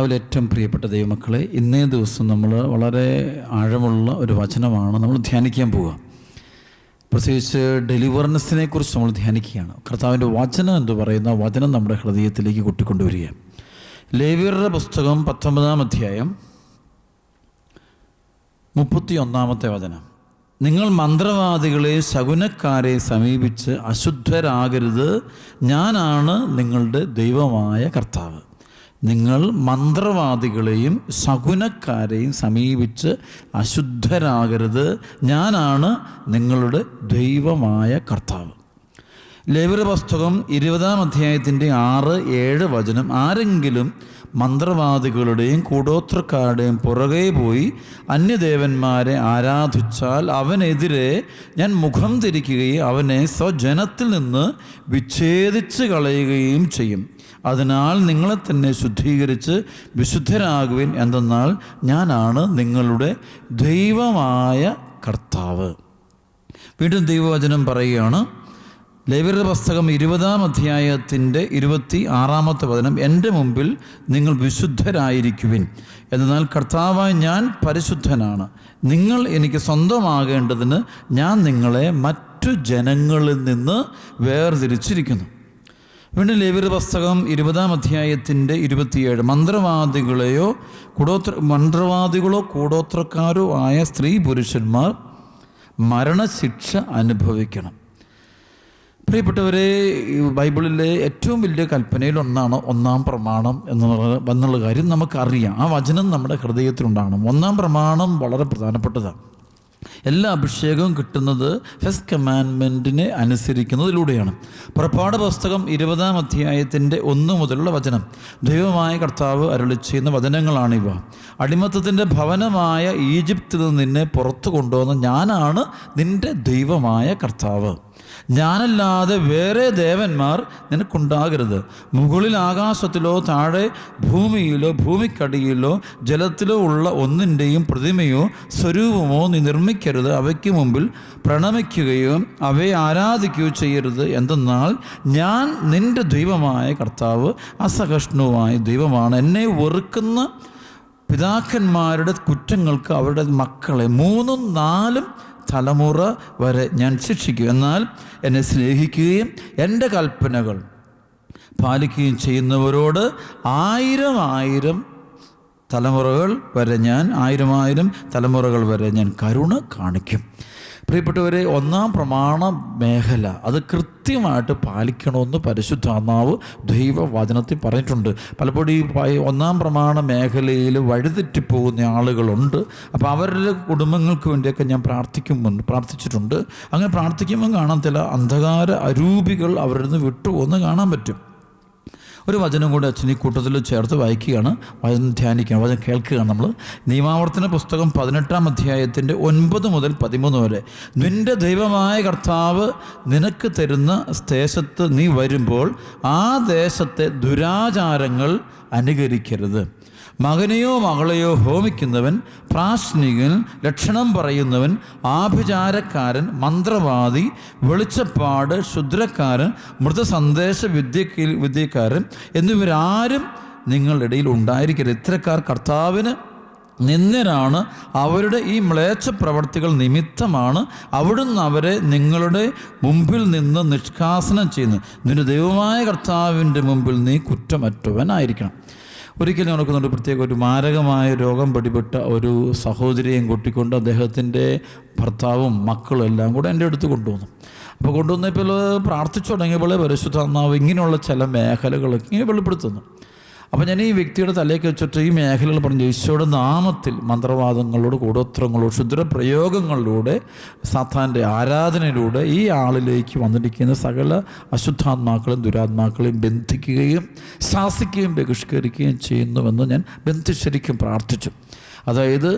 കർത്താവിൽ ഏറ്റവും പ്രിയപ്പെട്ട ദൈവമക്കളെ ഇന്നേ ദിവസം നമ്മൾ വളരെ ആഴമുള്ള ഒരു വചനമാണ് നമ്മൾ ധ്യാനിക്കാൻ പോവുക. പ്രത്യേകിച്ച് ഡെലിവറൻസിനെ കുറിച്ച് നമ്മൾ ധ്യാനിക്കുകയാണ്. കർത്താവിന്റെ വചനം എന്ന് പറയുന്ന വചനം നമ്മുടെ ഹൃദയത്തിലേക്ക് കൊട്ടിക്കൊണ്ടുവരിക. ലേവിയറുടെ പുസ്തകം പത്തൊമ്പതാം അധ്യായം മുപ്പത്തി ഒന്നാമത്തെ വചനം. നിങ്ങൾ മന്ത്രവാദികളെ ശകുനക്കാരെ സമീപിച്ച് അശുദ്ധരാകരുത്. ഞാനാണ് നിങ്ങളുടെ ദൈവമായ കർത്താവ്. നിങ്ങൾ മന്ത്രവാദികളെയും ശകുനക്കാരെയും സമീപിച്ച് അശുദ്ധരാകരുത്. ഞാനാണ് നിങ്ങളുടെ ദൈവമായ കർത്താവ്. ലൈബ്രറി പുസ്തകം ഇരുപതാം അധ്യായത്തിന്റെ ആറ് ഏഴ് വചനം. ആരെങ്കിലും മന്ത്രവാദികളുടെയും കൂടോത്രക്കാരുടെയും പുറകെ പോയി അന്യദേവന്മാരെ ആരാധിച്ചാൽ അവനെതിരെ ഞാൻ മുഖം തിരിക്കുകയും അവനെ സ്വജനത്തിൽ നിന്ന് വിച്ഛേദിച്ച് കളയുകയും ചെയ്യും. അതിനാൽ നിങ്ങളെ തന്നെ ശുദ്ധീകരിച്ച് വിശുദ്ധരാകുവിൻ എന്തെന്നാൽ ഞാനാണ് നിങ്ങളുടെ ദൈവമായ കർത്താവ്. വീണ്ടും ദൈവവചനം പറയുകയാണ് ലേവരുടെ പുസ്തകം ഇരുപതാം അധ്യായത്തിന്റെ ഇരുപത്തി ആറാമത്തെ വചനം എന്റെ മുമ്പിൽ നിങ്ങൾ വിശുദ്ധരായിരിക്കുവിൻ. എന്നാൽ കർത്താവായി ഞാൻ പരിശുദ്ധനാണ്. നിങ്ങൾ എനിക്ക് സ്വന്തമാകേണ്ടതിന് ഞാൻ നിങ്ങളെ മറ്റു ജനങ്ങളിൽ നിന്ന് വേർതിരിച്ചിരിക്കുന്നു. വീണ്ടും ലൈബ്രറി പുസ്തകം ഇരുപതാം അധ്യായത്തിന്റെ ഇരുപത്തിയേഴ്. മന്ത്രവാദികളെയോ കൂടോത്ര മന്ത്രവാദികളോ കൂടോത്രക്കാരോ ആയ സ്ത്രീ പുരുഷന്മാർ മരണശിക്ഷ അനുഭവിക്കണം. പ്രിയപ്പെട്ടവരെ ബൈബിളിലെ ഏറ്റവും വലിയ കൽപ്പനയിൽ ഒന്നാണ് ഒന്നാം പ്രമാണം എന്നുള്ള എന്നുള്ള കാര്യം നമുക്കറിയാം. ആ വചനം നമ്മുടെ ഹൃദയത്തിലുണ്ടാകണം. ഒന്നാം പ്രമാണം വളരെ പ്രധാനപ്പെട്ടതാണ്. എല്ലാ അഭിഷേകവും കിട്ടുന്നത് ഫസ്റ്റ് കമാൻമെന്റിനെ അനുസരിക്കുന്നതിലൂടെയാണ്. പുറപ്പാട് പുസ്തകം ഇരുപതാം അധ്യായത്തിന്റെ ഒന്ന് മുതലുള്ള വചനം. ദൈവമായ കർത്താവ് അരുളി ചെയ്യുന്ന വചനങ്ങളാണിവ. അടിമത്തത്തിന്റെ ഭവനമായ ഈജിപ്തിൽ നിന്ന് നിന്നെ പുറത്തു കൊണ്ടുവന്ന ഞാനാണ് നിന്റെ ദൈവമായ കർത്താവ്. ഞാനല്ലാതെ വേറെ ദേവന്മാർ നിനക്കുണ്ടാകരുത്. മുകളിൽ ആകാശത്തിലോ താഴെ ഭൂമിയിലോ ഭൂമിക്കടിയിലോ ജലത്തിലോ ഉള്ള ഒന്നിന്റെയും പ്രതിമയോ സ്വരൂപമോ നീ നിർമ്മിക്കരുത്. അവയ്ക്ക് മുമ്പിൽ പ്രണമിക്കുകയോ അവയെ ആരാധിക്കുകയോ ചെയ്യരുത്. എന്തെന്നാൽ ഞാൻ നിന്റെ ദൈവമായ കർത്താവ് അസഹിഷ്ണുവായ ദൈവമാണ്. എന്നെ വെറുക്കുന്ന പിതാക്കന്മാരുടെ കുറ്റങ്ങൾക്ക് അവരുടെ മക്കളെ മൂന്നും നാലും തലമുറ വരെ ഞാൻ ശിക്ഷിക്കും. എന്നാൽ എന്നെ സ്നേഹിക്കുകയും എന്റെ കൽപ്പനകൾ പാലിക്കുകയും ചെയ്യുന്നവരോട് ആയിരം ആയിരം തലമുറകൾ വരെ ഞാൻ ആയിരം ആയിരം തലമുറകൾ വരെ ഞാൻ കരുണ കാണിക്കും. പ്രിയപ്പെട്ടവരെ ഒന്നാം പ്രമാണ മേഖല അത് കൃത്യമായിട്ട് പാലിക്കണമെന്ന് പരിശുദ്ധാത്മാവ് ദൈവവചനത്തിൽ പറഞ്ഞിട്ടുണ്ട്. പലപ്പോഴും ഈ ഒന്നാം പ്രമാണ മേഖലയിൽ വഴിതെറ്റിപ്പോകുന്ന ആളുകളുണ്ട്. അപ്പോൾ അവരുടെ കുടുംബങ്ങൾക്ക് വേണ്ടിയൊക്കെ ഞാൻ പ്രാർത്ഥിക്കുമ്പോൾ പ്രാർത്ഥിച്ചിട്ടുണ്ട്. അങ്ങനെ പ്രാർത്ഥിക്കുമ്പോൾ കാണാൻ ചില അന്ധകാര അരൂപികൾ അവരിൽ നിന്ന് വിട്ടുപോകുന്ന കാണാൻ പറ്റും. ഒരു വചനം കൂടെ അച്ഛൻ ഈ കൂട്ടത്തിൽ ചേർത്ത് വായിക്കുകയാണ്. വചനം ധ്യാനിക്കുകയാണ്. വചനം കേൾക്കുകയാണ് നമ്മൾ. നിയമാവർത്തന പുസ്തകം പതിനെട്ടാം അധ്യായത്തിന്റെ ഒൻപത് മുതൽ പതിമൂന്ന് വരെ. നിന്റെ ദൈവമായ കർത്താവ് നിനക്ക് തരുന്ന ദേശത്ത് നീ വരുമ്പോൾ ആ ദേശത്തെ ദുരാചാരങ്ങൾ അനുകരിക്കരുത്. മകനെയോ മകളെയോ ഹോമിക്കുന്നവൻ പ്രാശ്നികൻ ലക്ഷണം പറയുന്നവൻ ആഭിചാരക്കാരൻ മന്ത്രവാദി വെളിച്ചപ്പാട് ക്ഷുദ്രക്കാരൻ മൃതസന്ദേശ വിദ്യ വിദ്യക്കാരൻ എന്നിവരാരും നിങ്ങളുടെ ഇടയിൽ ഉണ്ടായിരിക്കരുത്. ഇത്തരക്കാർ കർത്താവിന് നിന്ദനാണ് അവരുടെ ഈ മ്ലേച്ഛ പ്രവർത്തികൾ നിമിത്തമാണ് അവിടുന്ന് അവരെ നിങ്ങളുടെ മുമ്പിൽ നിന്ന് നിഷ്കാസനം ചെയ്യുന്നു നിന്റെ ദൈവമായ കർത്താവിന്റെ മുമ്പിൽ നീ കുറ്റമറ്റവനായിരിക്കണം. ഒരിക്കൽ ഞാൻ ഓർക്കുന്നുണ്ട് പ്രത്യേക ഒരു മാരകമായ രോഗം പിടിപെട്ട ഒരു സഹോദരിയെയും കൂട്ടിക്കൊണ്ട് അദ്ദേഹത്തിന്റെ ഭർത്താവും മക്കളും എല്ലാം കൂടെ എന്റെ അടുത്ത് കൊണ്ടുവന്നു. അപ്പോൾ കൊണ്ടുവന്നപ്പോൾ പ്രാർത്ഥിച്ചു തുടങ്ങിയപ്പോൾ പരിശുദ്ധാത്മാവ് ഇങ്ങനെയുള്ള ചില മേഖലകളൊക്കെ വെളിപ്പെടുത്തുന്നു. അപ്പോൾ ഞാൻ ഈ വ്യക്തിയുടെ തലയ്ക്ക് വെച്ചിട്ട് ഈ മേഖലകൾ പറഞ്ഞു ഈശോയുടെ നാമത്തിൽ മന്ത്രവാദങ്ങളോട് കൂടോത്രങ്ങളോട് ക്ഷുദ്രപ്രയോഗങ്ങളിലൂടെ സാത്താന്റെ ആരാധനയിലൂടെ ഈ ആളിലേക്ക് വന്നിരിക്കുന്ന സകല അശുദ്ധാത്മാക്കളും ദുരാത്മാക്കളെയും ബന്ധിക്കുകയും ശാസിക്കുകയും ബഹിഷ്കരിക്കുകയും ചെയ്യുന്നുവെന്ന് ഞാൻ ബന്ധിശരിക്കും പ്രാർത്ഥിച്ചു. അതായത്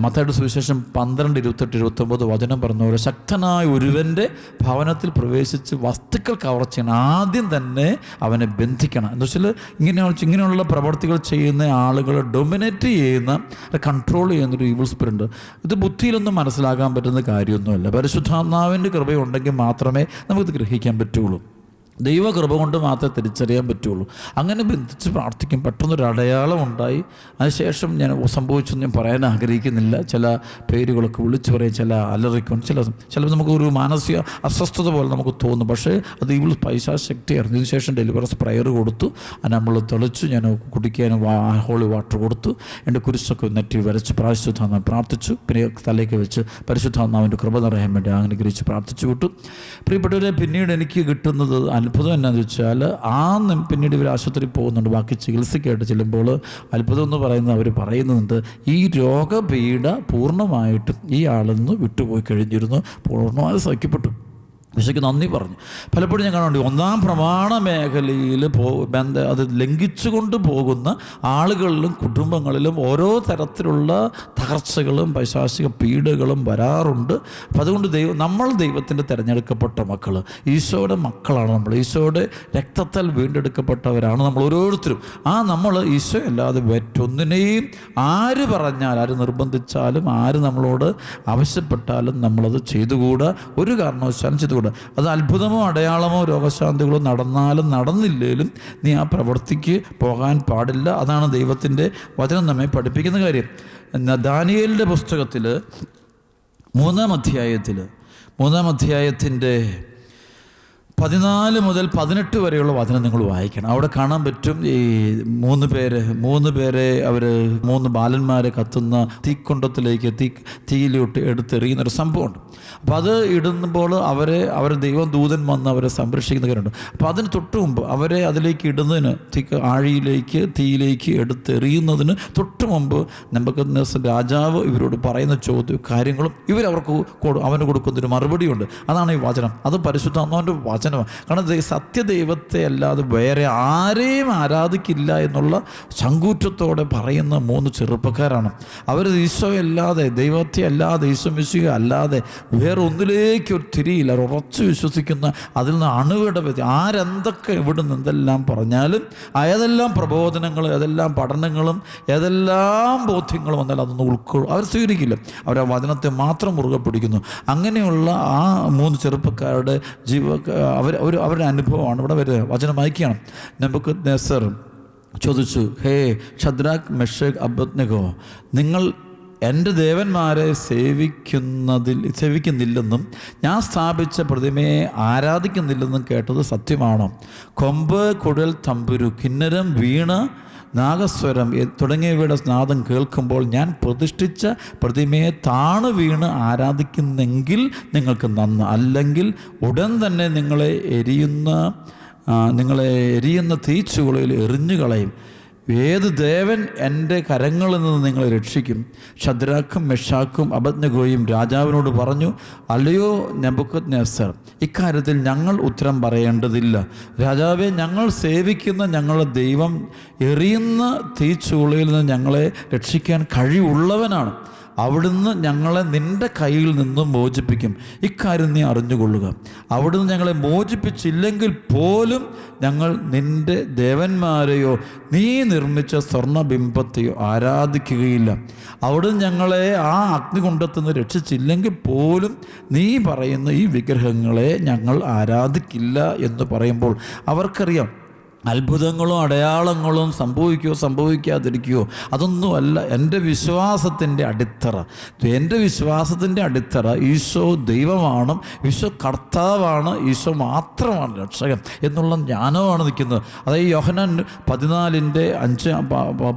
മത്തയുടെ സുവിശേഷം പന്ത്രണ്ട് ഇരുപത്തെട്ട് ഇരുപത്തൊമ്പത് വചനം പറഞ്ഞ പോലെ ശക്തനായ ഒരുവന്റെ ഭവനത്തിൽ പ്രവേശിച്ച് വസ്തുക്കൾ കവർ ചെയ്യണം ആദ്യം തന്നെ അവനെ ബന്ധിക്കണം. എന്ന് വെച്ചാൽ ഇങ്ങനെയുള്ള ഇങ്ങനെയുള്ള പ്രവർത്തികൾ ചെയ്യുന്ന ആളുകളെ ഡൊമിനേറ്റ് ചെയ്യുന്ന കൺട്രോൾ ചെയ്യുന്നൊരു ഈവിൾ സ്പിരിറ്റ് ഇത് ബുദ്ധിയിലൊന്നും മനസ്സിലാക്കാൻ പറ്റുന്ന കാര്യമൊന്നുമല്ല. പരിശുദ്ധാത്മാവിന്റെ കൃപയുണ്ടെങ്കിൽ മാത്രമേ നമുക്കിത് ഗ്രഹിക്കാൻ പറ്റുള്ളൂ. ദൈവകൃപ കൊണ്ട് മാത്രമേ തിരിച്ചറിയാൻ പറ്റുള്ളൂ. അങ്ങനെ ബന്ധിച്ച് പ്രാർത്ഥിക്കും. പെട്ടെന്നൊരു അടയാളം ഉണ്ടായി. അതിനുശേഷം ഞാൻ സംഭവിച്ചൊന്നും ഞാൻ പറയാൻ ആഗ്രഹിക്കുന്നില്ല. ചില പേരുകളൊക്കെ വിളിച്ചു പറയും ചില അലറിക്കും ചില ചിലപ്പോൾ നമുക്ക് ഒരു മാനസിക അസ്വസ്ഥത പോലെ നമുക്ക് തോന്നും. പക്ഷേ അത് ഇവൾ പൈസ ശക്തിയായിരുന്നു ഇതിനുശേഷം ഡെലിവറസ് പ്രയർ കൊടുത്തു. നമ്മൾ തെളിച്ചു. ഞാൻ കുടിക്കാൻ ഹോളി വാട്ടർ കൊടുത്തു. എന്റെ കുരിശൊക്കെ നെറ്റി വരച്ച് പ്രാശുദ്ധാന്ന് പ്രാർത്ഥിച്ചു. പിന്നെ തലേക്ക് വെച്ച് പരിശുദ്ധാന്നാവിന്റെ കൃപ നിറയാൻ വേണ്ടി അനുഗ്രഹിച്ച് പ്രാർത്ഥിച്ചു വിട്ടു. പ്രിയപ്പെട്ടവരെ പിന്നീട് എനിക്ക് കിട്ടുന്നത് അത്ഭുതം എന്നാന്ന് വെച്ചാൽ ആ പിന്നീട് ഇവർ ആശുപത്രിയിൽ പോകുന്നുണ്ട്. ബാക്കി ചികിത്സയ്ക്കായിട്ട് ചെല്ലുമ്പോൾ അത്ഭുതം എന്ന് പറയുന്നത് അവർ പറയുന്നുണ്ട്. ഈ രോഗപീഠ പൂർണമായിട്ടും ഈ ആളിൽ നിന്ന് വിട്ടുപോയി കഴിഞ്ഞിരുന്നു. പൂർണമായും സഹിക്കപ്പെട്ടു. വിശയ്ക്ക് നന്ദി പറഞ്ഞു. പലപ്പോഴും ഞാൻ കാണുന്നുണ്ട് ഒന്നാം പ്രമാണ മേഖലയിൽ പോ ബന്ധ അത് ലംഘിച്ചുകൊണ്ട് പോകുന്ന ആളുകളിലും കുടുംബങ്ങളിലും ഓരോ തരത്തിലുള്ള തകർച്ചകളും പൈശാചിക പീഡകളും വരാറുണ്ട്. അപ്പം അതുകൊണ്ട് ദൈവം നമ്മൾ ദൈവത്തിന്റെ തിരഞ്ഞെടുക്കപ്പെട്ട മക്കൾ ഈശോയുടെ മക്കളാണ് നമ്മൾ. ഈശോയുടെ രക്തത്താൽ വീണ്ടെടുക്കപ്പെട്ടവരാണ് നമ്മൾ ഓരോരുത്തരും. ആ നമ്മൾ ഈശോ അല്ലാതെ മറ്റൊന്നിനെയും ആര് പറഞ്ഞാൽ ആര് നിർബന്ധിച്ചാലും ആര് നമ്മളോട് ആവശ്യപ്പെട്ടാലും നമ്മളത് ചെയ്തുകൂടാ. ഒരു കാരണവശാലും ചെയ്തുകൂടാ. അത് അത്ഭുതമോ അടയാളമോ രോഗശാന്തികളോ നടന്നാലും നടന്നില്ലേലും നീ ആ പ്രവൃത്തിക്ക് പോകാൻ പാടില്ല. അതാണ് ദൈവത്തിന്റെ വചനം നമ്മെ പഠിപ്പിക്കുന്ന കാര്യം. ദാനിയലിന്റെ പുസ്തകത്തിൽ മൂന്നാം അധ്യായത്തിൽ മൂന്നാം അധ്യായത്തിന്റെ പതിനാല് മുതൽ പതിനെട്ട് വരെയുള്ള വചനം നിങ്ങൾ വായിക്കണം. അവിടെ കാണാൻ പറ്റും ഈ മൂന്ന് പേര് മൂന്ന് പേരെ അവർ മൂന്ന് ബാലന്മാരെ കത്തുന്ന തീക്കുണ്ടത്തിലേക്ക് തീ തീയിലോട്ട് എടുത്തെറിയുന്ന ഒരു സംഭവമുണ്ട്. അപ്പോൾ അത് ഇടുമ്പോൾ അവരെ അവരെ ദൈവം ദൂതൻ വന്ന് അവരെ സംരക്ഷിക്കുന്ന കാര്യമുണ്ട്. അപ്പോൾ അതിന് തൊട്ട് മുമ്പ് അവരെ അതിലേക്ക് ഇടുന്നതിന് തീ ആഴിയിലേക്ക് തീയിലേക്ക് എടുത്തെറിയുന്നതിന് തൊട്ട് മുമ്പ് നമുക്ക് രാജാവ് ഇവരോട് പറയുന്ന ചോദ്യം കാര്യങ്ങളും ഇവരവർക്ക് അവന് കൊടുക്കുന്നൊരു മറുപടിയുണ്ട്. അതാണ് ഈ വചനം. അത് പരിശുദ്ധാത്മാവിന്റെ വചനമാണ് കാരണം സത്യദൈവത്തെ അല്ലാതെ വേറെ ആരെയും ആരാധിക്കില്ല എന്നുള്ള ചങ്കൂറ്റത്തോടെ പറയുന്ന മൂന്ന് ചെറുപ്പക്കാരാണ്. അവർ ഈശോ അല്ലാതെ ദൈവത്തെ അല്ലാതെ ഈശോ മിശുക അല്ലാതെ വേറെ ഒന്നിലേക്ക് ഒരു തിരിയില്ല. അവർ ഉറച്ചു വിശ്വസിക്കുന്ന അതിൽ നിന്ന് അണുവിട വ്യതി ആരെന്തൊക്കെ ഇവിടെ നിന്ന് എന്തെല്ലാം പറഞ്ഞാലും ഏതെല്ലാം പ്രബോധനങ്ങളും ഏതെല്ലാം പഠനങ്ങളും ഏതെല്ലാം ബോധ്യങ്ങളും വന്നാൽ അതൊന്നും ഉൾക്കൊള്ളും അവർ സ്വീകരിക്കില്ല. അവർ ആ വചനത്തെ മാത്രം മുറുകെ പിടിക്കുന്നു. അങ്ങനെയുള്ള ആ മൂന്ന് ചെറുപ്പക്കാരുടെ ജീവ അവർ അവർ അവരുടെ അനുഭവമാണ്. ഇവിടെ വരിക വചനം വായിക്കുകയാണ്. നമുക്ക് നെസർ ചോദിച്ചു ഹേ ഷദ്രാഖ് മെഷക് അബദ്നഗോ നിങ്ങൾ എന്റെ ദേവന്മാരെ സേവിക്കുന്നതിൽ സേവിക്കുന്നില്ലെന്നും ഞാൻ സ്ഥാപിച്ച പ്രതിമയെ ആരാധിക്കുന്നില്ലെന്നും കേട്ടത് സത്യമാണോ? കൊമ്പ് കുടൽ തമ്പുരു കിന്നരം വീണ് നാഗസ്വരം തുടങ്ങിയവയുടെ നാദം കേൾക്കുമ്പോൾ ഞാൻ പ്രതിഷ്ഠിച്ച പ്രതിമയെ താണു വീണ് ആരാധിക്കുന്നെങ്കിൽ നിങ്ങൾക്ക് നന്ന്. അല്ലെങ്കിൽ ഉടൻ തന്നെ നിങ്ങളെ എരിയുന്ന നിങ്ങളെ എരിയുന്ന തീച്ചുകളിൽ എറിഞ്ഞു കളയും ഏത് ദേവൻ എന്റെ കരങ്ങളിൽ നിന്ന് നിങ്ങളെ രക്ഷിക്കും? ഷദ്രാക്കും മെഷാക്കും അബദ്നഗോയും രാജാവിനോട് പറഞ്ഞു അല്ലയോ നെബുക്കത് നെസർ ഇക്കാര്യത്തിൽ ഞങ്ങൾ ഉത്തരം പറയേണ്ടതില്ല. രാജാവെ ഞങ്ങൾ സേവിക്കുന്ന ഞങ്ങളുടെ ദൈവം എറിയുന്ന തീച്ചുളയിൽ നിന്ന് ഞങ്ങളെ രക്ഷിക്കാൻ കഴിവുള്ളവനാണ്. അവിടുന്ന് ഞങ്ങളെ നിന്റെ കയ്യിൽ നിന്നും മോചിപ്പിക്കും. ഇക്കാര്യം നീ അറിഞ്ഞുകൊള്ളുക. അവിടുന്ന് ഞങ്ങളെ മോചിപ്പിച്ചില്ലെങ്കിൽ പോലും ഞങ്ങൾ നിന്റെ ദേവന്മാരെയോ നീ നിർമ്മിച്ച സ്വർണബിംബത്തെയോ ആരാധിക്കുകയില്ല. അവിടുന്ന് ഞങ്ങളെ ആ അഗ്നികുണ്ടത്തിൽ നിന്ന് രക്ഷിച്ചില്ലെങ്കിൽ പോലും നീ പറയുന്ന ഈ വിഗ്രഹങ്ങളെ ഞങ്ങൾ ആരാധിക്കില്ല എന്ന് പറയുമ്പോൾ അവർക്കറിയാം അത്ഭുതങ്ങളും അടയാളങ്ങളും സംഭവിക്കുകയോ സംഭവിക്കാതിരിക്കുകയോ അതൊന്നുമല്ല. എന്റെ വിശ്വാസത്തിന്റെ അടിത്തറ. എന്റെ വിശ്വാസത്തിന്റെ അടിത്തറ ഈശോ ദൈവമാണ് ഈശോ കർത്താവാണ് ഈശോ മാത്രമാണ് രക്ഷകൻ എന്നുള്ള ജ്ഞാനമാണ് നിൽക്കുന്നത്. അതായത് യോഹനൻ പതിനാലിന്റെ അഞ്ച്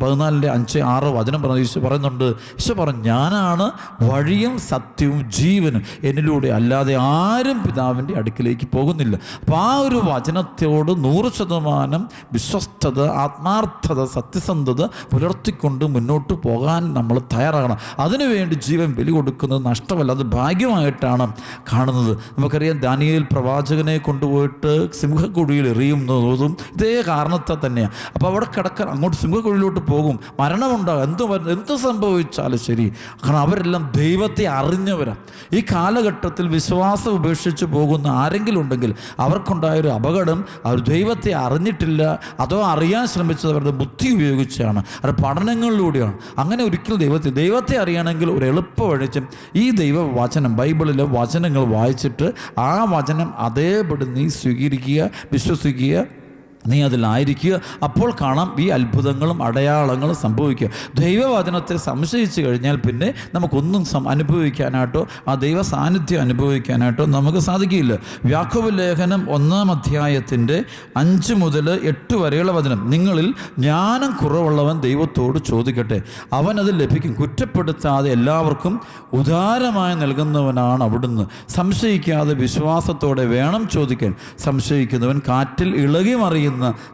പതിനാലിന്റെ അഞ്ച് ആറ് വചനം പറഞ്ഞു ഈശോ പറയുന്നുണ്ട്. ഈശോ പറഞ്ഞു ഞാനാണ് വഴിയും സത്യവും ജീവനും. എന്നിലൂടെ അല്ലാതെ ആരും പിതാവിന്റെ അടുക്കിലേക്ക് പോകുന്നില്ല. അപ്പോൾ ആ ഒരു വചനത്തോട് നൂറ് ശതമാനം വിശ്വസ്തത ആത്മാർത്ഥത സത്യസന്ധത പുലർത്തിക്കൊണ്ട് മുന്നോട്ട് പോകാൻ നമ്മൾ തയ്യാറാകണം. അതിനുവേണ്ടി ജീവൻ ബലി കൊടുക്കുന്നത് നഷ്ടമല്ല അത് ഭാഗ്യമായിട്ടാണ് കാണുന്നത്. നമുക്കറിയാം ദാനിയൽ പ്രവാചകനെ കൊണ്ടുപോയിട്ട് സിംഹക്കുഴിയിൽ എറിയുന്നതും ഇതേ കാരണത്തെ തന്നെയാണ്. അപ്പോൾ അവിടെ കിടക്കാൻ അങ്ങോട്ട് സിംഹക്കുഴിയിലോട്ട് പോകും. മരണമുണ്ടാകും. എന്ത് എന്ത് സംഭവിച്ചാലും ശരി. കാരണം അവരെല്ലാം ദൈവത്തെ അറിഞ്ഞവരാണ് ഈ കാലഘട്ടത്തിൽ വിശ്വാസം ഉപേക്ഷിച്ച് പോകുന്ന ആരെങ്കിലും ഉണ്ടെങ്കിൽ അവർക്കുണ്ടായൊരു അപകടം അവർ ദൈവത്തെ അറിഞ്ഞിട്ടില്ല. അറിഞ്ഞിട്ടില്ല. അതോ അറിയാൻ ശ്രമിച്ചത് അവരുടെ ബുദ്ധി ഉപയോഗിച്ചാണ്. അവരുടെ പഠനങ്ങളിലൂടെയാണ്. അങ്ങനെ ഒരിക്കലും ദൈവത്തെ ദൈവത്തെ അറിയണമെങ്കിൽ ഒരു എളുപ്പ വഴിച്ചും ഈ ദൈവവചനം ബൈബിളിലെ വചനങ്ങൾ വായിച്ചിട്ട് ആ വചനം അതേപടി നീ സ്വീകരിക്കുക വിശ്വസിക്കുക നീ അതിലായിരിക്കുക. അപ്പോൾ കാണാം ഈ അത്ഭുതങ്ങളും അടയാളങ്ങളും സംഭവിക്കുക. ദൈവവചനത്തെ സംശയിച്ചു കഴിഞ്ഞാൽ പിന്നെ നമുക്കൊന്നും അനുഭവിക്കാനായിട്ടോ ആ ദൈവ സാന്നിധ്യം അനുഭവിക്കാനായിട്ടോ നമുക്ക് സാധിക്കില്ല. വ്യാഖോബ് ലേഖനം ഒന്നാം അധ്യായത്തിന്റെ അഞ്ച് മുതൽ എട്ട് വരെയുള്ള വചനം. നിങ്ങളിൽ ജ്ഞാനം കുറവുള്ളവൻ ദൈവത്തോട് ചോദിക്കട്ടെ. അവൻ അത് ലഭിക്കും. കുറ്റപ്പെടുത്താതെ എല്ലാവർക്കും ഉദാരമായി നൽകുന്നവനാണ് അവിടുന്ന്. സംശയിക്കാതെ വിശ്വാസത്തോടെ വേണം ചോദിക്കാൻ. സംശയിക്കുന്നവൻ കാറ്റിൽ ഇളകി മറിയുന്ന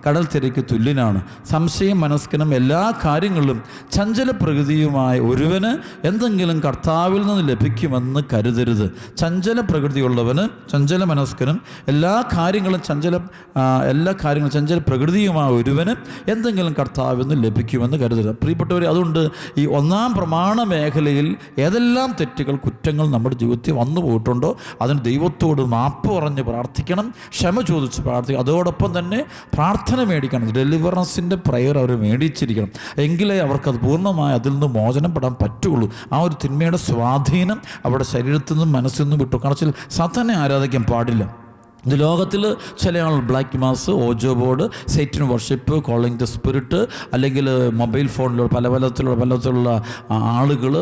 കടൽ തിരയ്ക്ക് തുല്യനാണ്. സംശയം മനസ്കനം എല്ലാ കാര്യങ്ങളിലും ചഞ്ചല പ്രകൃതിയുമായ ഒരുവന് എന്തെങ്കിലും കർത്താവിൽ നിന്ന് ലഭിക്കുമെന്ന് കരുതരുത്. ചഞ്ചല പ്രകൃതിയുള്ളവന് ചഞ്ചല മനസ്കനും എല്ലാ കാര്യങ്ങളും ചഞ്ചല എല്ലാ കാര്യങ്ങളും ചഞ്ചല പ്രകൃതിയുമായ ഒരുവന് എന്തെങ്കിലും കർത്താവിൽ നിന്ന് ലഭിക്കുമെന്ന് കരുതരുത്. പ്രിയപ്പെട്ടവർ അതുകൊണ്ട് ഈ ഒന്നാം പ്രമാണ മേഖലയിൽ ഏതെല്ലാം തെറ്റുകൾ കുറ്റങ്ങൾ നമ്മുടെ ജീവിതത്തിൽ വന്നു പോയിട്ടുണ്ടോ അതിന് ദൈവത്തോട് മാപ്പ് പറഞ്ഞ് പ്രാർത്ഥിക്കണം ക്ഷമ ചോദിച്ച് പ്രാർത്ഥിക്കണം. അതോടൊപ്പം തന്നെ പ്രാർത്ഥന മേടിക്കണം. ഡെലിവറൻസിന്റെ പ്രയർ അവർ മേടിച്ചിരിക്കണം. എങ്കിലേ അവർക്കത് പൂർണമായി അതിൽ നിന്ന് മോചനം പെടാൻ പറ്റുള്ളൂ. ആ ഒരു തിന്മയുടെ സ്വാധീനം അവരുടെ ശരീരത്തിൽ നിന്നും മനസ്സിൽ നിന്നും വിട്ടു കണച്ചിൽ സത്തനെ ആരാധിക്കാൻ പാടില്ല. ഇത് ലോകത്തിൽ ചില ആൾ black mass ouija board Satan worship calling the spirit അല്ലെങ്കിൽ മൊബൈൽ ഫോണിലുള്ള പല പലത്തിലുള്ള പലതരത്തിലുള്ള ആളുകൾ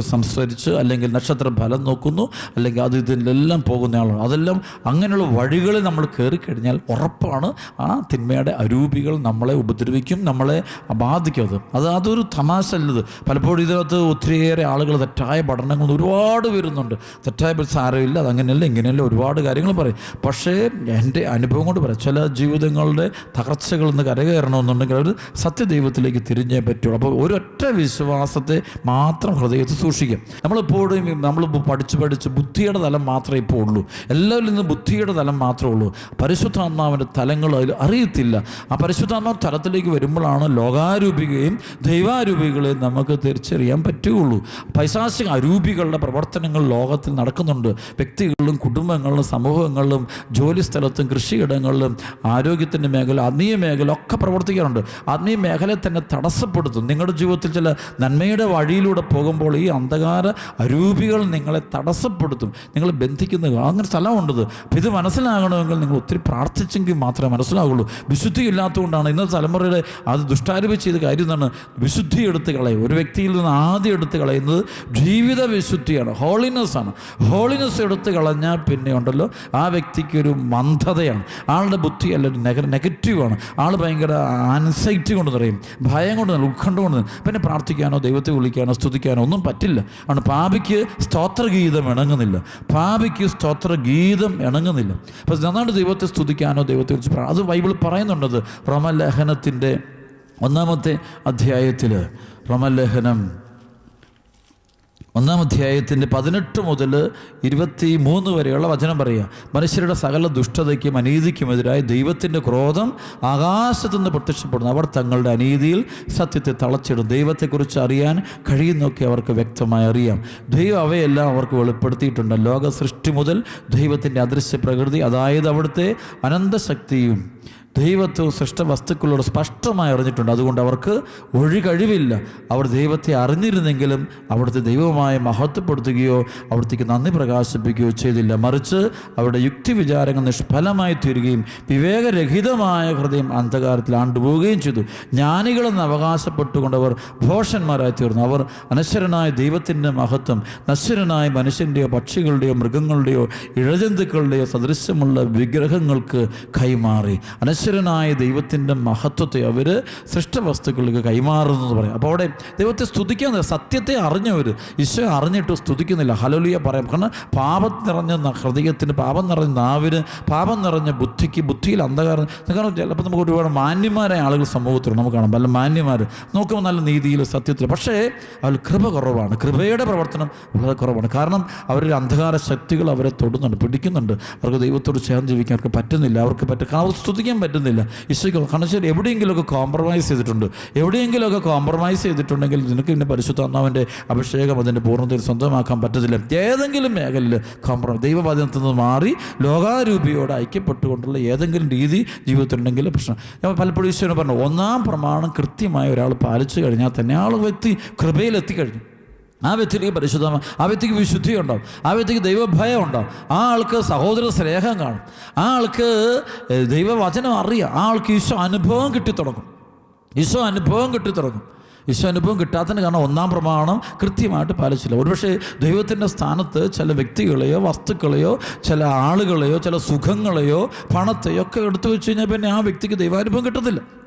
സംസാരിച്ച് അല്ലെങ്കിൽ നക്ഷത്ര ഫലം നോക്കുന്നു അല്ലെങ്കിൽ അത് ഇതിലെല്ലാം പോകുന്ന ആളാണ്. അതെല്ലാം അങ്ങനെയുള്ള വഴികളിൽ നമ്മൾ കയറി കഴിഞ്ഞാൽ ഉറപ്പാണ് ആ തിന്മയുടെ അരൂപികൾ നമ്മളെ ഉപദ്രവിക്കും നമ്മളെ ബാധിക്കും അത്. അത് അതൊരു തമാശ അല്ലത് പലപ്പോഴും ഇതിനകത്ത് ഒത്തിരിയേറെ ആളുകൾ തെറ്റായ പഠനങ്ങൾ ഒരുപാട് വരുന്നുണ്ട്. തെറ്റായ സാരമില്ല സാരമില്ല അതങ്ങനെയല്ല ഇങ്ങനെയല്ല ഒരുപാട് കാര്യങ്ങൾ പറയും. പക്ഷേ എന്റെ അനുഭവം കൊണ്ട് പറയാം ചില ജീവിതങ്ങളുടെ തകർച്ചകളിൽ നിന്ന് കരകയറണമെന്നുണ്ടെങ്കിൽ അവർ സത്യദൈവത്തിലേക്ക് തിരിഞ്ഞേ പറ്റുള്ളൂ. അപ്പോൾ ഒരൊറ്റ വിശ്വാസത്തെ മാത്രം ഹൃദയത്തിൽ സൂക്ഷിക്കും. നമ്മളിപ്പോഴും നമ്മൾ പഠിച്ച് പഠിച്ച് ബുദ്ധിയുടെ തലം മാത്രമേ ഇപ്പോൾ ഉള്ളൂ. എല്ലാവരിൽ നിന്ന് ബുദ്ധിയുടെ തലം മാത്രമേ ഉള്ളൂ. പരിശുദ്ധാത്മാവിന്റെ തലങ്ങൾ അതിൽ അറിയത്തില്ല. ആ പരിശുദ്ധാത്മാവ് തലത്തിലേക്ക് വരുമ്പോഴാണ് ലോകാരൂപികയും ദൈവാരൂപികളെയും നമുക്ക് തിരിച്ചറിയാൻ പറ്റുകയുള്ളൂ. പൈശാസിക അരൂപികളുടെ പ്രവർത്തനങ്ങൾ ലോകത്തിൽ നടക്കുന്നുണ്ട്. വ്യക്തികളിലും കുടുംബങ്ങളിലും സമൂഹങ്ങളിലും ജോലി സ്ഥലത്തും കൃഷിയിടങ്ങളിലും ആരോഗ്യത്തിന്റെ മേഖല ആത്മീയ മേഖല ഒക്കെ പ്രവർത്തിക്കാറുണ്ട്. ആത്മീയ മേഖലയെ തന്നെ തടസ്സപ്പെടുത്തും. നിങ്ങളുടെ ജീവിതത്തിൽ ചില നന്മയുടെ വഴിയിലൂടെ പോകുമ്പോൾ ഈ അന്ധകാര അരൂപികൾ നിങ്ങളെ തടസ്സപ്പെടുത്തും. നിങ്ങൾ ബന്ധിക്കുന്ന അങ്ങനെ സ്ഥലമുണ്ടത്. അപ്പം ഇത് മനസ്സിലാകണമെങ്കിൽ നിങ്ങൾ ഒത്തിരി പ്രാർത്ഥിച്ചെങ്കിൽ മാത്രമേ മനസ്സിലാവുള്ളൂ. വിശുദ്ധി ഇല്ലാത്തതുകൊണ്ടാണ് ഇന്നത്തെ തലമുറയുടെ അത് ദുഷ്ടാരൂപി ചെയ്ത കാര്യം എന്താണ്? വിശുദ്ധി എടുത്ത് കളയും ഒരു വ്യക്തിയിൽ നിന്ന് ആദ്യം എടുത്ത് കളയുന്നത് ജീവിത വിശുദ്ധിയാണ്. ഹോളിനെസ് ആണ്. ഹോളിനെസ് എടുത്ത് കളഞ്ഞാൽ പിന്നെ ഉണ്ടല്ലോ ആ വ്യക്തിക്ക് ഒരു മന്ദതയാണ്. ആളുടെ ബുദ്ധി അല്ല ഒരു നെഗ നെഗറ്റീവാണ്. ആൾ ഭയങ്കര ആൻസൈറ്റി കൊണ്ട് നിറയും ഭയം കൊണ്ട് നിറയും ഉത്കണ്ഠ കൊണ്ട് നിറയും. പിന്നെ പ്രാർത്ഥിക്കാനോ ദൈവത്തെ വിളിക്കാനോ സ്തുതിക്കാനോ ഒന്നും പറ്റില്ല. ആണ് പാപിക്ക് സ്തോത്രഗീതം ഇണങ്ങുന്നില്ല. പാപിക്ക് സ്തോത്രഗീതം ഇണങ്ങുന്നില്ല. അപ്പോൾ നന്നായിട്ട് ദൈവത്തെ സ്തുതിക്കാനോ ദൈവത്തെ വിളിച്ച് അത് ബൈബിൾ പറയുന്നുണ്ടത് റമലേഖനത്തിന്റെ ഒന്നാമത്തെ അധ്യായത്തിൽ റമലേഖനം ഒന്നാം അധ്യായത്തിന്റെ പതിനെട്ട് മുതൽ ഇരുപത്തി മൂന്ന് വരെയുള്ള വചനം പറയുക. മനുഷ്യരുടെ സകല ദുഷ്ടതയ്ക്കും അനീതിക്കുമെതിരായി ദൈവത്തിന്റെ ക്രോധം ആകാശത്തുനിന്ന് പ്രത്യക്ഷപ്പെടുന്നു. അവർ തങ്ങളുടെ അനീതിയിൽ സത്യത്തെ തളച്ചിടും. ദൈവത്തെക്കുറിച്ച് അറിയാൻ കഴിയുന്നൊക്കെ അവർക്ക് വ്യക്തമായി അറിയാം. ദൈവം അവയെല്ലാം അവർക്ക് വെളിപ്പെടുത്തിയിട്ടുണ്ട്. ലോക സൃഷ്ടി മുതൽ ദൈവത്തിന്റെ അദൃശ്യ പ്രകൃതി അതായത് അവിടുത്തെ അനന്തശക്തിയും ദൈവത്വവും സൃഷ്ട വസ്തുക്കളോട് സ്പഷ്ടമായി അറിഞ്ഞിട്ടുണ്ട്. അതുകൊണ്ട് അവർക്ക് ഒഴി കഴിവില്ല. അവർ ദൈവത്തെ അറിഞ്ഞിരുന്നെങ്കിലും അവിടുത്തെ ദൈവമായി മഹത്വപ്പെടുത്തുകയോ അവിടത്തേക്ക് നന്ദി പ്രകാശിപ്പിക്കുകയോ ചെയ്തില്ല. മറിച്ച് അവരുടെ യുക്തി വിചാരങ്ങൾ നിഷ്ഫലമായി തീരുകയും വിവേകരഹിതമായ ഹൃദയം അന്ധകാരത്തിൽ ആണ്ടുപോവുകയും ചെയ്തു. ജ്ഞാനികളെന്ന് അവകാശപ്പെട്ടുകൊണ്ട് അവർ ഭോഷന്മാരായി തീർന്നു. അവർ അനശ്വരനായ ദൈവത്തിന്റെ മഹത്വം നശ്വരനായ മനുഷ്യന്റെയോ പക്ഷികളുടെയോ മൃഗങ്ങളുടെയോ ഇഴജന്തുക്കളുടെയോ സദൃശ്യമുള്ള വിഗ്രഹങ്ങൾക്ക് കൈമാറി. അനശ്വരനായ ദൈവത്തിന്റെ മഹത്വത്തെ അവർ സൃഷ്ടവസ്തുക്കൾക്ക് കൈമാറുന്നു എന്ന് പറയും. അപ്പോൾ അവിടെ ദൈവത്തെ സ്തുതിക്കാൻ സത്യത്തെ അറിഞ്ഞവർ ഈശോ അറിഞ്ഞിട്ട് സ്തുതിക്കുന്നില്ല. ഹലോലിയ പറയാം. കാരണം പാപം നിറഞ്ഞ ഹൃദയത്തിന് പാപം നിറഞ്ഞ നാവിന് പാപം നിറഞ്ഞ ബുദ്ധിക്ക് ബുദ്ധിയിൽ അന്ധകാരം. കാരണം ചിലപ്പോൾ നമുക്ക് ഒരുപാട് മാന്യന്മാരായ ആളുകൾ സമൂഹത്തിൽ നമുക്ക് കാണാം. പല മാന്യന്മാർ നോക്കുമ്പോൾ നല്ല നീതിയിൽ സത്യത്തിൽ. പക്ഷേ അവർ കൃപ കുറവാണ്. കൃപയുടെ പ്രവർത്തനം വളരെ കുറവാണ്. കാരണം അവരുടെ അന്ധകാര ശക്തികൾ അവരെ തൊടുന്നുണ്ട് പിടിക്കുന്നുണ്ട്. അവർക്ക് ദൈവത്തോട് ചേർന്ന് ജീവിക്കാൻ അവർക്ക് പറ്റുന്നില്ല. അവർക്ക് പറ്റും അവർക്ക് സ്തുതിക്കാൻ പറ്റുന്നില്ല. കിട്ടുന്നില്ല ഈശോയ്ക്ക് വെച്ചാൽ എവിടെയെങ്കിലുമൊക്കെ കോംപ്രമൈസ് ചെയ്തിട്ടുണ്ട്. എവിടെയെങ്കിലുമൊക്കെ കോംപ്രമൈസ് ചെയ്തിട്ടുണ്ടെങ്കിൽ നിനക്ക് പിന്നെ പരിശുദ്ധാത്മാവിന്റെ അഭിഷേകം അതിന്റെ പൂർണതയിൽ സ്വന്തമാക്കാൻ പറ്റത്തില്ല. ഏതെങ്കിലും മേഖലയിൽ കോംപ്രമൈസ് ദൈവവാദനത്തിൽ നിന്ന് മാറി ലോകാരൂപിയോട് ഐക്യപ്പെട്ടുകൊണ്ടുള്ള ഏതെങ്കിലും രീതി ജീവിതത്തിലുണ്ടെങ്കിൽ പ്രശ്നം. ഞാൻ പലപ്പോഴും ഈശോനെ പറഞ്ഞു ഒന്നാം പ്രമാണം കൃത്യമായി ഒരാൾ പാലിച്ചു കഴിഞ്ഞാൽ തന്നെ ആൾ വ്യക്തി കൃപയിലെത്തിക്കഴിഞ്ഞു ആ വ്യക്തിക്ക് പരിശുദ്ധ ആ വ്യക്തിക്ക് വിശുദ്ധി ഉണ്ടാവും ആ വ്യക്തിക്ക് ദൈവഭയം ഉണ്ടാവും ആ ആൾക്ക് സഹോദര സ്നേഹം കാണും. ആ ആൾക്ക് ദൈവവചനം അറിയാം. ആ ആൾക്ക് ഈശോ അനുഭവം കിട്ടിത്തുടങ്ങും. ഈശോ അനുഭവം കിട്ടിത്തുടങ്ങും. ഈശോ അനുഭവം കിട്ടാത്തതിന് കാരണം ഒന്നാം പ്രമാണം കൃത്യമായിട്ട് പാലിച്ചില്ല. ഒരുപക്ഷെ ദൈവത്തിന്റെ സ്ഥാനത്ത് ചില വ്യക്തികളെയോ വസ്തുക്കളെയോ ചില ആളുകളെയോ ചില സുഖങ്ങളെയോ പണത്തെയോ ഒക്കെ എടുത്തു വെച്ച് കഴിഞ്ഞാൽ പിന്നെ ആ വ്യക്തിക്ക് ദൈവാനുഭവം കിട്ടത്തില്ല.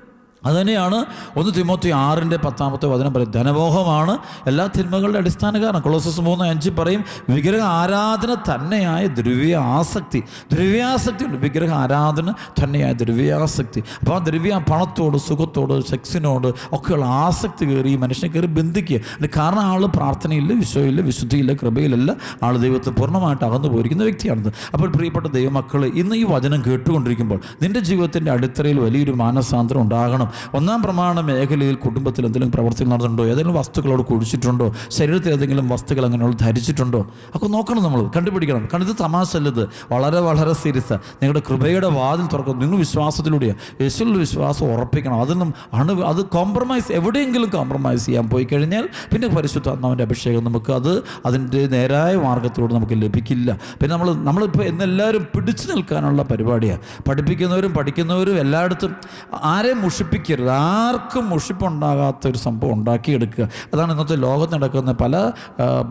അതുതന്നെയാണ് ഒന്ന് തിമോത്തി ആറിന്റെ പത്താമത്തെ വചനം പറയും ധനമോഹമാണ്. എല്ലാ തിന്മകളുടെ അടിസ്ഥാന കാരണം കൊളോസസ് മൂന്ന് അഞ്ച് പറയും വിഗ്രഹ ആരാധന തന്നെയായ ദ്രവ്യ ആസക്തി. ദ്രവ്യാസക്തി ഉണ്ട്. വിഗ്രഹ ആരാധന തന്നെയായ ദ്രവ്യാസക്തി അപ്പോൾ ആ ദ്രവ്യ പണത്തോട് സുഖത്തോട് സെക്സിനോട് ഒക്കെയുള്ള ആസക്തി കയറി ഈ മനുഷ്യനെ കയറി ബന്ധിക്കുക. അതിന് കാരണം ആൾ പ്രാർത്ഥനയില്ല വിശ്വയില്ല വിശുദ്ധിയില്ല കൃപയിലല്ല. ആൾ ദൈവത്തെ പൂർണമായിട്ട് അകന്നു പോയിരിക്കുന്ന വ്യക്തിയാണിത്. അപ്പോൾ പ്രിയപ്പെട്ട ദൈവമക്കൾ ഇന്ന് ഈ വചനം കേട്ടുകൊണ്ടിരിക്കുമ്പോൾ നിന്റെ ജീവിതത്തിന്റെ അടിത്തറയിൽ വലിയൊരു മാനസാന്തരം ഉണ്ടാകണം. ഒന്നാം പ്രമാണ മേഖലയിൽ കുടുംബത്തിൽ എന്തെങ്കിലും പ്രവർത്തികൾ നടന്നിട്ടുണ്ടോ? ഏതെങ്കിലും വസ്തുക്കളോട് കുഴിച്ചിട്ടുണ്ടോ? ശരീരത്തിൽ ഏതെങ്കിലും വസ്തുക്കൾ അങ്ങനെയുള്ള ധരിച്ചിട്ടുണ്ടോ? ഒക്കെ നോക്കണം നമ്മൾ കണ്ടുപിടിക്കണം. കാരണം ഇത് തമാശ അല്ലത് വളരെ വളരെ സീരിയസ് നിങ്ങളുടെ കൃപയുടെ വാതിൽ തുറക്കും നിങ്ങൾ വിശ്വാസത്തിലൂടെയാണ് യേശുവിൽ വിശ്വാസം ഉറപ്പിക്കണം. അതിനും അണു അത് കോംപ്രമൈസ് എവിടെയെങ്കിലും കോംപ്രമൈസ് ചെയ്യാൻ പോയി കഴിഞ്ഞാൽ പിന്നെ പരിശുദ്ധ പരിശുദ്ധാത്മാവിന്റെ അഭിഷേകം നമുക്ക് അത് അതിന്റെ നേരായ മാർഗത്തിലൂടെ നമുക്ക് ലഭിക്കില്ല. പിന്നെ നമ്മൾ നമ്മളിപ്പോൾ എന്നെല്ലാവരും പിടിച്ചു നിൽക്കാനുള്ള പരിപാടിയാണ് പഠിപ്പിക്കുന്നവരും പഠിക്കുന്നവരും എല്ലായിടത്തും ആരെയും മുഷിപ്പിക്കരുത് ആർക്കും മുഷിപ്പുണ്ടാകാത്ത ഒരു സംഭവം ഉണ്ടാക്കിയെടുക്കുക. അതാണ് ഇന്നത്തെ ലോകത്ത് നടക്കുന്ന പല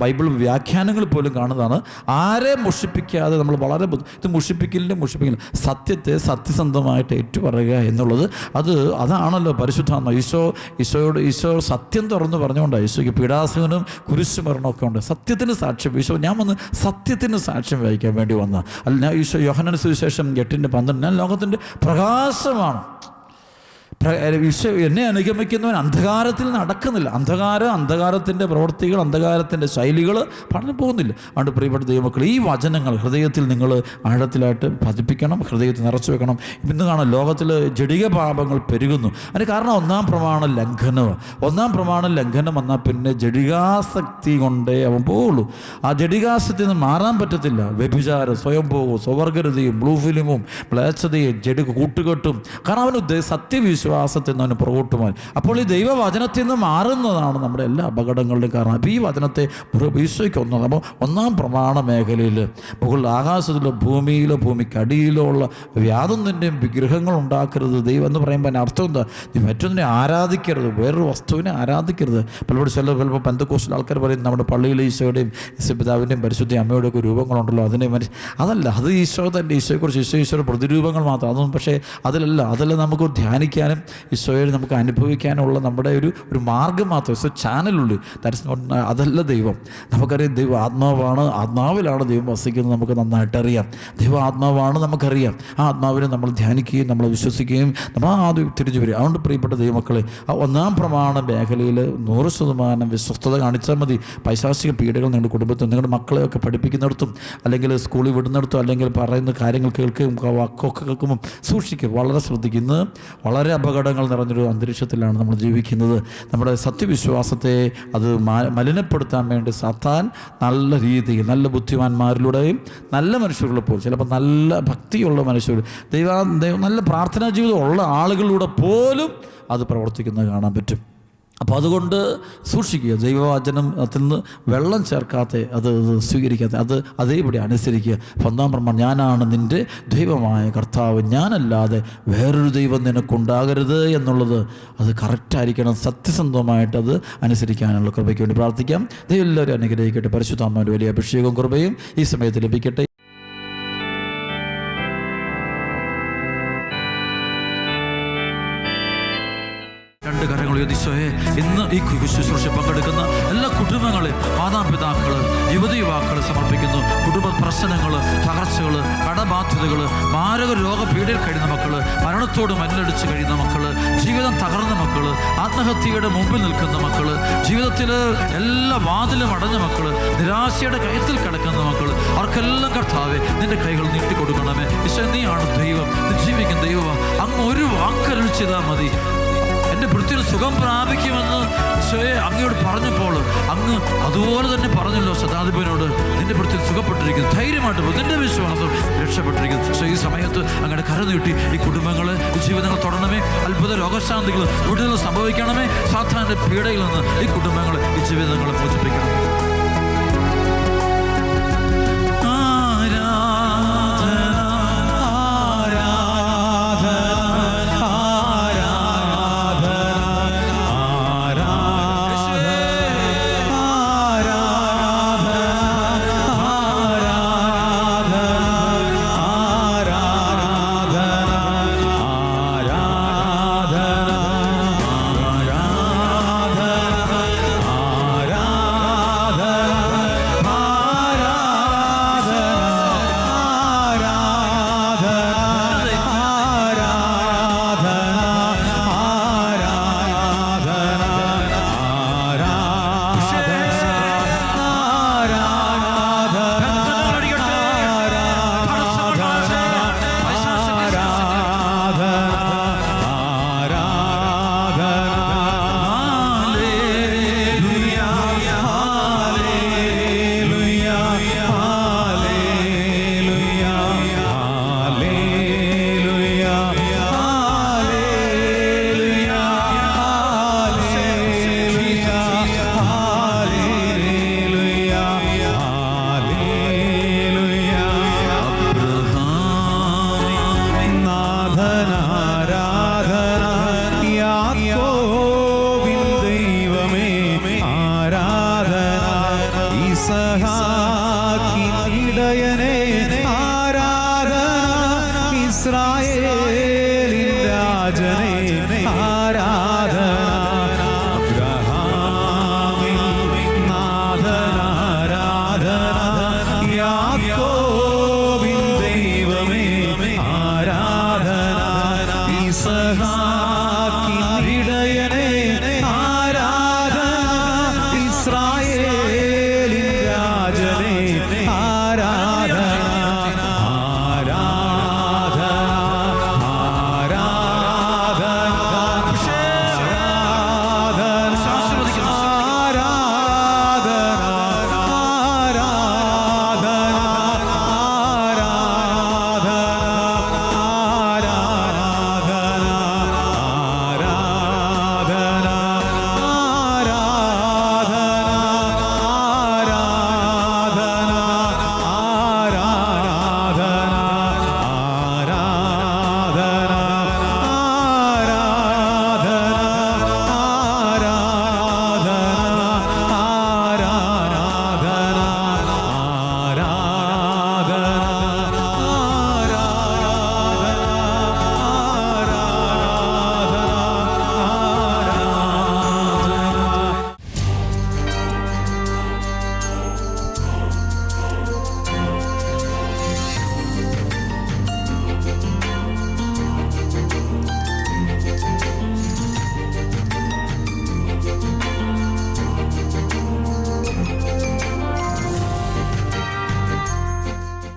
ബൈബിൾ വ്യാഖ്യാനങ്ങൾ പോലും കാണുന്നതാണ്. ആരെ മുഷിപ്പിക്കാതെ നമ്മൾ വളരെ ഇത് മുഷിപ്പിക്കലിന്റെ മുഷിപ്പിക്കലും സത്യത്തെ സത്യസന്ധമായിട്ട് ഏറ്റുപറയുക എന്നുള്ളത് അത് അതാണല്ലോ പരിശുദ്ധാത്മ ഈശോ ഈശോയോട് ഈശോ സത്യം തുറന്ന് പറഞ്ഞുകൊണ്ടാണ് ഈശോയ്ക്ക് പീഡാസകനും കുരിശുമരണമൊക്കെ ഉണ്ട്. സത്യത്തിന് സാക്ഷ്യം ഈശോ ഞാൻ വന്ന് സത്യത്തിന് സാക്ഷ്യം വഹിക്കാൻ വേണ്ടി വന്ന. അല്ല ഞാൻ ഈശോ യോഹനന് സുവിശേഷം എട്ടിന്റെ പന്ത്രണ്ട് ഞാൻ ലോകത്തിന്റെ പ്രകാശമാണ്. എന്നെ അനുഗമിക്കുന്നവൻ അന്ധകാരത്തിൽ നടക്കുന്നില്ല. അന്ധകാരം അന്ധകാരത്തിന്റെ പ്രവൃത്തികൾ അന്ധകാരത്തിന്റെ ശൈലികൾ പറഞ്ഞു പോകുന്നില്ല. അതുകൊണ്ട് പ്രിയപ്പെട്ട ദൈവമക്കൾ ഈ വചനങ്ങൾ ഹൃദയത്തിൽ നിങ്ങൾ ആഴത്തിലായിട്ട് പതിപ്പിക്കണം ഹൃദയത്തിൽ നിറച്ചു വെക്കണം. ഇന്ന് കാണാം ലോകത്തിൽ ജടിക പാപങ്ങൾ പെരുകുന്നു. അതിന് കാരണം ഒന്നാം പ്രമാണ ലംഘനം. ഒന്നാം പ്രമാണ ലംഘനം വന്നാൽ പിന്നെ ജടികാസക്തി കൊണ്ടേ അവൻ പോവുള്ളൂ. ആ ജടികാസക്തി നിന്ന് മാറാൻ പറ്റത്തില്ല. വ്യഭിചാരം സ്വയംഭോഗവും സ്വവർഗരതയും ബ്ലൂ ഫിലിമും മ്ലേച്ഛതയും ജടി കൂട്ടുകെട്ടും. കാരണം അവന് ഉദ്ദേ- സത്യവിശ്വാസത്തിൽ നിന്ന് അവന് പുറകോട്ടുമായി. അപ്പോൾ ഈ ദൈവവചനത്തിൽ നിന്ന് മാറുന്നതാണ് നമ്മുടെ എല്ലാ അപകടങ്ങളുടെയും കാരണം. അപ്പോൾ ഈ വചനത്തെ വിശ്വസിക്കുന്നത് അപ്പോൾ ഒന്നാം പ്രമാണ മേഖലയിൽ മുകളിൽ ആകാശത്തിലോ ഭൂമിയിലോ ഭൂമിക്കടിയിലോ ഉള്ള യാതൊന്നിന്റെയും വിഗ്രഹങ്ങൾ ഉണ്ടാക്കരുത്. ദൈവം എന്ന് പറയുമ്പോൾ അതിന്റെ അർത്ഥം എന്താ? നീ മറ്റൊന്നിനെ ആരാധിക്കരുത്. വേറൊരു വസ്തുവിനെ ആരാധിക്കരുത്. പലപ്പോഴും ചില ചിലപ്പോൾ പന്തക്കോസിൽ ആൾക്കാർ പറയും നമ്മുടെ പള്ളിയിലെ ഈശോയുടെയും ഈശോ പിതാവിന്റെയും പരിശുദ്ധ അമ്മയുടെയൊക്കെ രൂപങ്ങളുണ്ടല്ലോ. അതിനെ മനുഷ്യ അതല്ല അത് ഈശോ തന്നെ. ഈശോയെക്കുറിച്ച് ഈശോ ഈശോയുടെ പ്രതിരൂപങ്ങൾ മാത്രം. അതൊന്നും പക്ഷേ അതിലല്ല. അതെല്ലാം നമുക്ക് ധ്യാനിക്കാനും ഈശോയെ നമുക്ക് അനുഭവിക്കാനുള്ള നമ്മുടെ ഒരു ഒരു മാർഗം മാത്രം ഈശോ ചാനലുണ്ട്. ദാറ്റ്സ് നോട്ട് അതല്ല ദൈവം. നമുക്കറിയാം ദൈവം ആത്മാവാണ് ആത്മാവിലാണ് ദൈവം വസിക്കുന്നത് നമുക്ക് നന്നായിട്ട് അറിയാം. ദൈവം ആത്മാവാണ് നമുക്കറിയാം. ആ ആത്മാവിനെ നമ്മൾ ധ്യാനിക്കുകയും നമ്മൾ വിശ്വസിക്കുകയും നമ്മൾ ആദ്യം തിരിച്ചു വരിക. അതുകൊണ്ട് പ്രിയപ്പെട്ട ദൈവമക്കളെ ആ ഒന്നാം പ്രമാണ മേഖലയിൽ നൂറ് ശതമാനം വിശ്വസ്തത കാണിച്ചാൽ മതി. പൈശാസിക പീഡകൾ നിങ്ങളുടെ കുടുംബത്തിൽ നിങ്ങളുടെ മക്കളെയൊക്കെ പഠിപ്പിക്കുന്നിടത്തും അല്ലെങ്കിൽ സ്കൂളിൽ വിടുന്നിടത്തും അല്ലെങ്കിൽ പറയുന്ന കാര്യങ്ങൾ കേൾക്കുകയും വാക്കൊക്കെ കേൾക്കുമ്പോൾ സൂക്ഷിക്കുക. വളരെ ശ്രദ്ധിക്കുന്നത് വളരെ വളരെ അപകടങ്ങൾ നിറഞ്ഞൊരു അന്തരീക്ഷത്തിലാണ് നമ്മൾ ജീവിക്കുന്നത്. നമ്മുടെ സത്യവിശ്വാസത്തെ അത് മലിനപ്പെടുത്താൻ വേണ്ടി സത്താൻ നല്ല രീതിയിൽ നല്ല ബുദ്ധിമാന്മാരിലൂടെയും നല്ല മനുഷ്യരുടെ പോലും ചിലപ്പോൾ നല്ല ഭക്തിയുള്ള മനുഷ്യർ ദൈവ നല്ല പ്രാർത്ഥനാ ജീവിതം ഉള്ള ആളുകളിലൂടെ പോലും അത് പ്രവർത്തിക്കുന്നത് കാണാൻ പറ്റും. അപ്പോൾ അതുകൊണ്ട് സൂക്ഷിക്കുക. ദൈവവാചനം അതിൽ നിന്ന് വെള്ളം ചേർക്കാത്ത അത് സ്വീകരിക്കാത്ത അത് അതേപടി അനുസരിക്കുക. ഒന്നാം പ്രമാണം ഞാനാണ് നിന്റെ ദൈവമായ കർത്താവ്. ഞാനല്ലാതെ വേറൊരു ദൈവം നിനക്കുണ്ടാകരുത് എന്നുള്ളത് അത് കറക്റ്റായിരിക്കണം സത്യസന്ധമായിട്ട് അത് അനുസരിക്കാനുള്ള കൃപയ്ക്ക് വേണ്ടി പ്രാർത്ഥിക്കാം. ദൈവം എല്ലാവരും അനുഗ്രഹിക്കട്ടെ. പരിശുദ്ധാത്മാവിന്റെ വലിയ അഭിഷേകവും കൃപയും ഈ സമയത്ത് ലഭിക്കട്ടെ. ശുശ്രൂഷ പങ്കെടുക്കുന്ന എല്ലാ കുടുംബങ്ങളെ മാതാപിതാക്കൾ യുവതി യുവാക്കൾ സമർപ്പിക്കുന്നു. കുടുംബ പ്രശ്നങ്ങൾ തകർച്ചകൾ കടബാധ്യതകൾ മാരക രോഗപീഠയിൽ കഴിയുന്ന മക്കൾ മരണത്തോട് മല്ലടിച്ച് കഴിയുന്ന മക്കൾ ജീവിതം തകർന്ന മക്കൾ ആത്മഹത്യയുടെ മുമ്പിൽ നിൽക്കുന്ന മക്കൾ ജീവിതത്തിൽ എല്ലാ വാതിലും അടഞ്ഞ മക്കൾ നിരാശയുടെ കയത്തിൽ കിടക്കുന്ന മക്കൾ അവർക്കെല്ലാം കർത്താവെ നിന്റെ കൈകൾ നീട്ടിക്കൊടുക്കണമേ. ഈശ്വര നീയാണ് ദൈവം. ജീവിക്കുന്ന ദൈവം. അങ്ങ് ഒരു വാക്കരുൾ ചെയ്താൽ മതി. എന്റെ വൃത്തിയിൽ സുഖം പ്രാപിക്കുമെന്ന് അങ്ങയോട് പറഞ്ഞപ്പോൾ അങ്ങ് അതുപോലെ തന്നെ പറഞ്ഞല്ലോ സദാധിപനോട് നിന്റെ വൃത്തിയിൽ സുഖപ്പെട്ടിരിക്കുന്നു ധൈര്യമായിട്ട്. നിന്റെ വിശ്വാസം രക്ഷപ്പെട്ടിരിക്കുന്നു സോ ഈ സമയത്ത് അങ്ങനെ കര നീട്ടി ഈ കുടുംബങ്ങളെ ജീവിതങ്ങൾ തുടരണമേ അത്ഭുത രോഗശാന്തികൾ വീടുകൾ സംഭവിക്കണമേ സാധാരണ പീഡയിൽ നിന്ന് ഈ കുടുംബങ്ങളെ ഈ ജീവിതങ്ങളെ മോചിപ്പിക്കണം